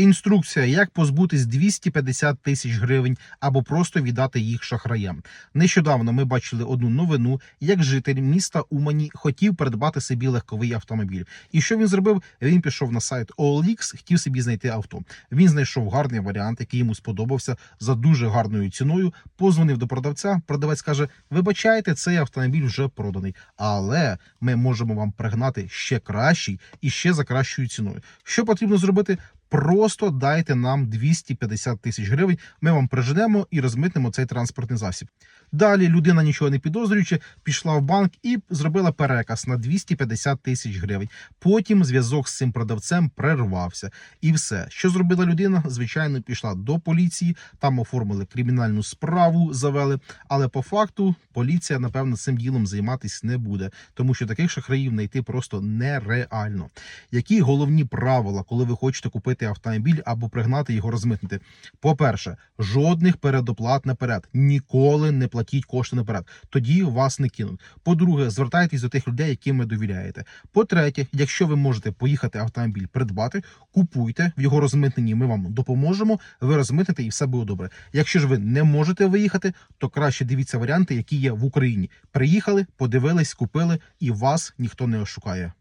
Інструкція, як позбутись 250 тисяч гривень або просто віддати їх шахраям. Нещодавно ми бачили одну новину, як житель міста Умані хотів придбати собі легковий автомобіль. І що він зробив? Він пішов на сайт OLX, хотів собі знайти авто. Він знайшов гарний варіант, який йому сподобався за дуже гарною ціною. Позвонив до продавця. Продавець каже: Вибачайте, цей автомобіль вже проданий, але ми можемо вам пригнати ще кращий і ще за кращою ціною. Що потрібно зробити? Просто дайте нам 250 тисяч гривень. Ми вам приженемо і розмитнемо цей транспортний засіб. Далі людина, нічого не підозрюючи, пішла в банк і зробила переказ на 250 тисяч гривень. Потім зв'язок з цим продавцем перервався. І все, що зробила людина, звичайно, пішла до поліції. Там оформили кримінальну справу, завели. Але по факту поліція, напевно, цим ділом займатися не буде, тому що таких шахраїв знайти просто нереально. Які головні правила, коли ви хочете купити автомобіль або пригнати його розмитнити? По-перше, жодних передоплат наперед. Ніколи не платіть кошти наперед. Тоді вас не кинуть. По-друге, звертайтесь до тих людей, яким ви довіряєте. По-третє, якщо ви можете поїхати автомобіль придбати, купуйте в його розмитненні. Ми вам допоможемо. Ви розмитнете і все буде добре. Якщо ж ви не можете виїхати, то краще дивіться варіанти, які є в Україні. Приїхали, подивились, купили, і вас ніхто не ошукає.